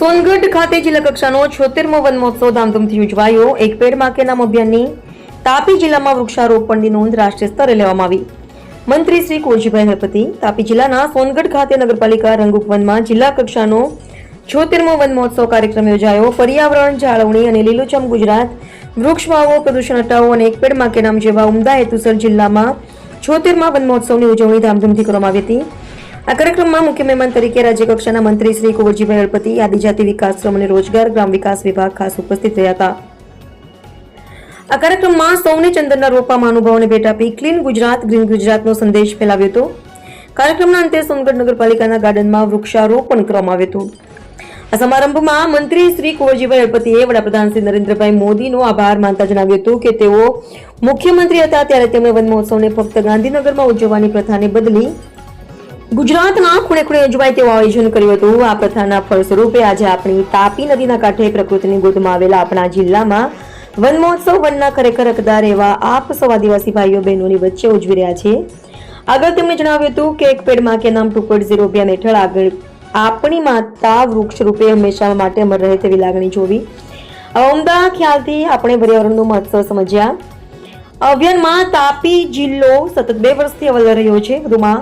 સોનગઢ ખાતે જિલ્લા કક્ષાનો છોતેરમો વન મહોત્સવ ધામધૂમથી ઉજવાયો. એક પેડમાં કે નામ તાપી જિલ્લામાં વૃક્ષારોપણની નોંધ રાષ્ટ્રીય સ્તરે લેવામાં આવી. મંત્રી શ્રી કોરજીભાઈ હરપતિ, તાપી જિલ્લાના સોનગઢ ખાતે નગરપાલિકા રંગુપવનમાં જિલ્લા કક્ષાનો છોતેરમો વન મહોત્સવ કાર્યક્રમ યોજાયો. પર્યાવરણ, જાળવણી અને લીલુંછમ ગુજરાત, વૃક્ષ વાવો, પ્રદૂષણ હટાવો અને એક પેડ માકેનામ નામ જેવા ઉમદા હેતુસર જિલ્લામાં છોતેરમા વન મહોત્સવની ઉજવણી ધામધૂમથી કરવામાં આવી હતી. આ કાર્યક્રમમાં મુખ્ય મહેમાન તરીકે રાજ્યકક્ષાના મંત્રી શ્રી કુંવરજીભાઈ હળપતિ આદિજાતિ વિકાસ શ્રમ અને રોજગાર, ગ્રામ વિકાસ વિભાગ ખાસ ઉપસ્થિત રહ્યા હતા. આ કાર્યક્રમમાં સૌને ચંદનના રોપામાં અનુભવોને ભેટ આપી ક્લીન ગુજરાત, ગ્રીન ગુજરાતનો સંદેશ ફેલાવ્યો હતો. કાર્યક્રમના અંતે સોનગઢ નગરપાલિકાના ગાર્ડનમાં વૃક્ષારોપણ કરવામાં આવ્યું હતું. આ સમારંભમાં મંત્રી શ્રી કુંવરજીભાઈ હળપતિએ વડાપ્રધાન શ્રી નરેન્દ્રભાઈ મોદીનો આભાર માનતા જણાવ્યું હતું કે તેઓ મુખ્યમંત્રી હતા ત્યારે તેમણે વન મહોત્સવને ફક્ત ગાંધીનગરમાં ઉજવવાની પ્રથાને બદલી ગુજરાતના ખૂણે ખૂણે અજવાય તેવું આયોજન કર્યું હતું. આ પ્રથાના ફળસ્વરૂપે આજે આપણી તાપી નદીના કાંઠે પ્રકૃતિની ગોદમાં આવેલા આપણા જિલ્લામાં વન મહોત્સવ વનના ખરેખર હકદાર એવા આપ સૌ આદિવાસી ભાઈઓ બહેનોની વચ્ચે ઉજવી રહ્યા છે. આગળ તેમણે જણાવ્યું હતું કે એક પેડમાં કે નામ ટુ પોઈન્ટ ઝીરો અભિયાન હેઠળ આગળ આપણી માતા વૃક્ષ રૂપે હંમેશા માટે અમર રહે તેવી લાગણી જોવી. ઉમદા ખ્યાલથી આપણે પર્યાવરણનું મહત્વ સમજ્યા. અભિયાનમાં તાપી જિલ્લો સતત બે વર્ષથી અવલ રહ્યો છે. વધુમાં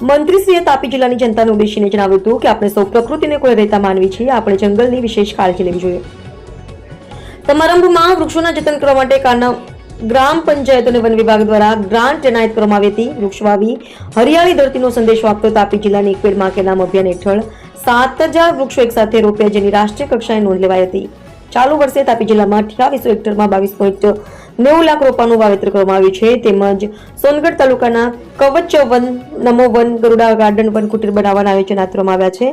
મંત્રીશ્રીએ તાપી જિલ્લાની જનતાને ઉદ્દેશીને જણાવ્યું હતું કે આપણે સૌ પ્રકૃતિને કોઈ રહેતા માનવી છીએ, આપણે જંગલની વિશેષ કાળજી લેવી જોઈએ. સમારંભમાં વૃક્ષોના જતન કરવા માટે કાના ગ્રામ પંચાયત અને વન વિભાગ દ્વારા ગ્રાન્ટ એનાયત કરવામાં આવી હતી. વૃક્ષ વાવી હરિયાળી ધરતીનો સંદેશો આપતો તાપી જિલ્લાની એક પેડમાં કે નામ અભિયાન હેઠળ સાત હજાર વૃક્ષો એકસાથે રોપ્યા જેની રાષ્ટ્રીય કક્ષાએ નોંધ લેવાઈ હતી. ચાલુ વર્ષે તાપી જિલ્લામાં અઠ્યાવીસો હેક્ટરમાં બાવીસ પોઈન્ટ નેવું લાખ રોપાનું વાવેતર કરવામાં આવ્યું છે. તેમજ સોનગઢ તાલુકાના કવચ વન નમો વન ગરુડા ગાર્ડન વન કુટીર બનાવવાના આયોજન હાથ ધરવામાં આવ્યા છે.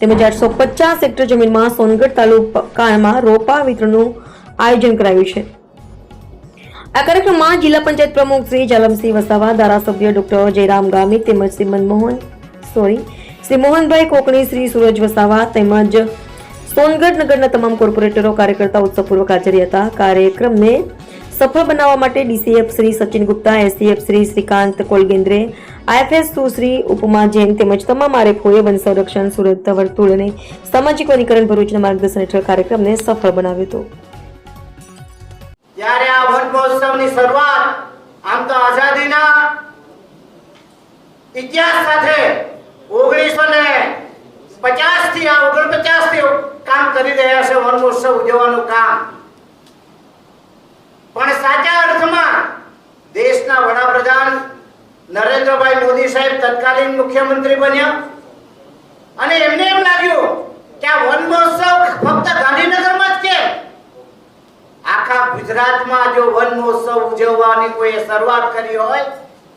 તેમજ આઠસો પચાસ હેક્ટર જમીનમાં સોનગઢ તાલુકામાં રોપા વિતરણનું આયોજન કરાયું છે. આ કાર્યક્રમમાં જિલ્લા પંચાયત પ્રમુખ શ્રી જાલમસિંહ વસાવા, ધારાસભ્ય ડોક્ટર જયરામ ગામી તેમજ શ્રી મનમોહન, સોરી, શ્રી મોહનભાઈ કોકણી, શ્રી સુરજ વસાવા તેમજ સોનગઢ નગરના તમામ કોર્પોરેટરો, કાર્યકર્તા ઉત્સવપૂર્વક હાજરી હતા. કાર્યક્રમને સફળ બનાવવા માટે D C F Shri Sachin Gupta S D F Shri Shrikant Kolgendre, I F S Sushri Upama Jain તેમજ તમામ આરએફઓએ વન સંરક્ષણ, સુરત વર્તુળ અને સામાજિક વનીકરણ ભરૂચના માર્ગદર્શન હેઠળ કાર્યક્રમને સફળ બનાવ્યો હતો. ત્યારે આ વન મહોત્સવની શરૂઆત આમ તો આઝાદીના ઇતિહાસ સાથે ઓગણીસો ને પચાસથી આ ઓગણપચાસથી કામ કરી રહ્યા છે વન મહોત્સવ ઉજવવાનું કામ. પણ સાચા અર્થમાં દેશના વડાપ્રધાન નરેન્દ્રભાઈ મોદી સાહેબ તત્કાલીન મુખ્યમંત્રી બન્યા. અને એમને એમ લાગ્યું કે આ વન મહોત્સવ ફક્ત ગાંધીનગરમાં જ કેમ? આખા ગુજરાતમાં જો વન મહોત્સવ ઉજવવાની કોઈ શરૂઆત કરી હોય,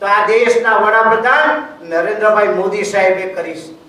તો આ દેશના વડાપ્રધાન નરેન્દ્રભાઈ મોદી સાહેબે કરી છે.